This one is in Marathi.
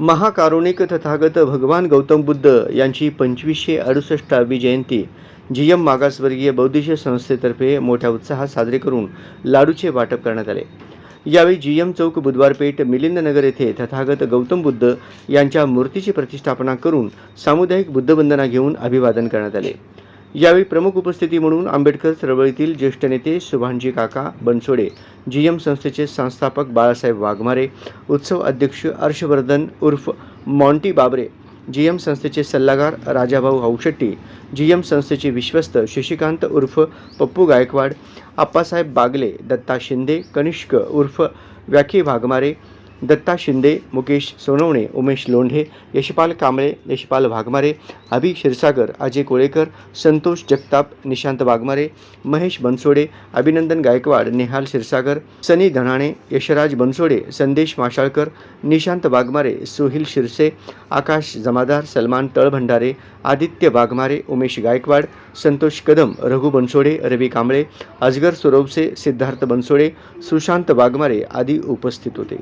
महाकारुणिक तथागत भगवान गौतम बुद्ध यांची पंचवीसशे अडुसष्टावी जयंती. जी एम मागासवर्गीय बौद्धिश संस्थेतर्फे मोठ्या उत्साहात साजरे करून लाडूचे वाटप करण्यात आले. यावेळी जी एम चौक बुधवार पेठ मिलिंदनगर येथे तथागत गौतम बुद्ध यांच्या मूर्तीची प्रतिष्ठापना करून सामुदायिक बुद्धवंदना घेऊन अभिवादन करण्यात आले. यावेळी प्रमुख उपस्थिती म्हणून आंबेडकर चळवळीतील ज्येष्ठ नेते शुभांजी काका बनसोडे जी एम संस्थेचे संस्थापक बाळासाहेब वाघमारे उत्सव अध्यक्ष हर्षवर्धन उर्फ मॉन्टी बाबरे जी एम संस्थेचे सल्लागार राजाभाऊ हौशेट्टी जी एम संस्थेचे विश्वस्त शशिकांत उर्फ पप्पू गायकवाड आप्पासाहेब बागले दत्ता शिंदे कनिष्क उर्फ व्याखी वाघमारे दत्ता शिंदे मुकेश सोनवणे उमेश लोंढे यशपाल कांबळे यशपाल वाघमारे अभि क्षीरसागर अजय कोळेकर संतोष जगताप निशांत वाघमारे महेश बनसोडे अभिनंदन गायकवाड नेहाल क्षीरसागर सनी धनाणे यशराज बनसोडे संदेश माशाळकर निशांत वाघमारे सुहिल शिरसे आकाश जमादार सलमान तळभंडारे आदित्य वाघमारे उमेश गायकवाड संतोष कदम रघु बनसोडे रवी कांबळे अजगर सुरवसे सिद्धार्थ बनसोडे सुशांत वाघमारे आदी उपस्थित होते.